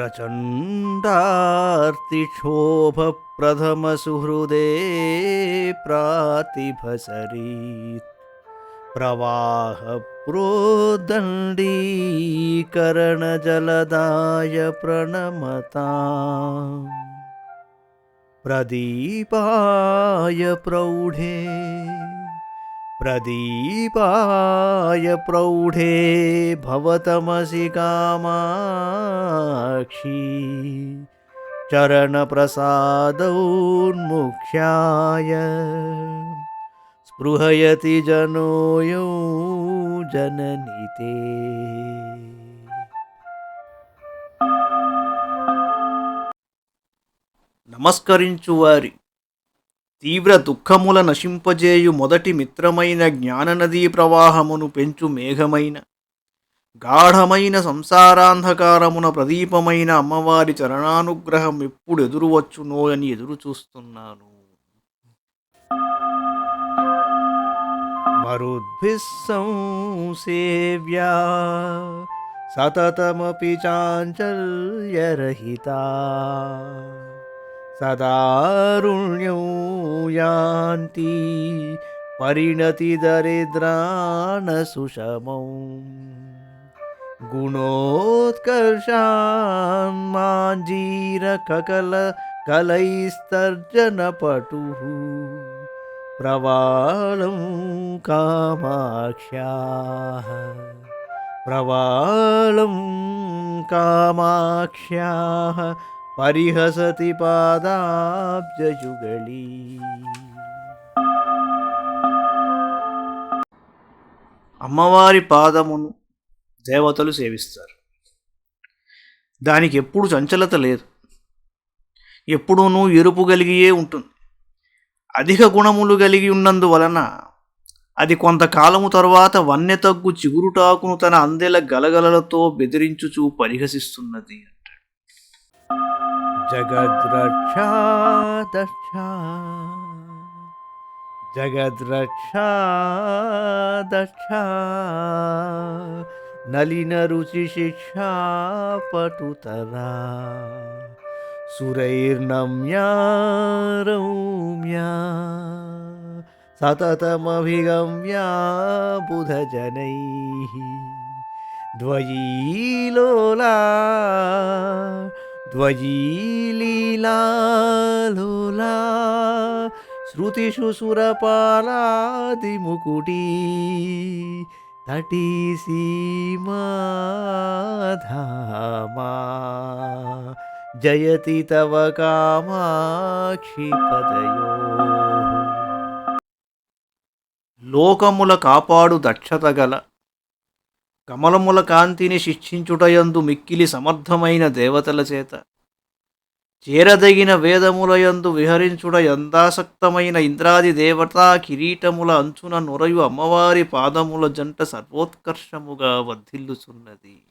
प्रचण्डार्तिक्षोभप्रथमसुहृदे प्रातिभसरीत्। प्रवाहप्रोदण्डीकरणजलदाय प्रणमताम्। प्रदीपाय प्रौढे प्रदीपाय प्रौढे भवतमसि कामाक्षी चरणप्रसादौन्मुख्याय स्पृहयति जनो यो जननि ते నమస్కరించు వారి తీవ్ర దుఃఖముల నశింపజేయు మొదటి మిత్రమైన జ్ఞాననదీ ప్రవాహమును పెంచు మేఘమైన గాఢమైన సంసారాంధకారమున ప్రదీపమైన అమ్మవారి చరణానుగ్రహం ఎప్పుడు ఎదురువచ్చునో అని ఎదురు చూస్తున్నాను మరుద్భిः సతతమపి చాంచల్యరహితా. సదారుణ్యం యాంతి పరిణతి దరిద్రాణ సుషమం గుణోత్కర్షాన్మాంజీర కకల కలైస్తర్జనపటు. ప్రవాళం కామాక్ష్యా ప్రవాళం కామాక్ష్యా పరిహసతి పాదాబ్జయుగళీ. అమ్మవారి పాదమును దేవతలు సేవిస్తారు. దానికి ఎప్పుడు చంచలత లేదు. ఎప్పుడూనూ ఎరుపు కలిగియే ఉంటుంది. అధిక గుణములు కలిగి ఉన్నందువలన అది కొంతకాలము తర్వాత వన్నె తగ్గు చిగురుటాకును తన అందెల గలగలలతో బెదిరించుచూ పరిహసిస్తున్నది. జగద్రక్షా దక్షా జగద్రక్షా దక్షా నలిన రుచి శిక్షా పటుతరా సురైర్నమ్యా రౌమ్యా సతతమభిగమ్యా బుధజనైः. ద్వయీలోలా ద్వయీలీలాలోలా శృతిషు సురపాలాదిముకుటీ తటీ సీమాధామా జయతి తవ కామాక్షి పదయో. లోకముల కాపాడు దక్షత గల కమలముల కాంతిని శిక్షించుటయందు మిక్కిలి సమర్థమైన దేవతల చేత. చేరదగిన వేదములయందు విహరించుట ఎందాసక్తమైన ఇంద్రాది దేవతా కిరీటముల అంచున నొరయు అమ్మవారి పాదముల జంట సర్వోత్కర్షముగా వర్ధిల్లుచున్నది.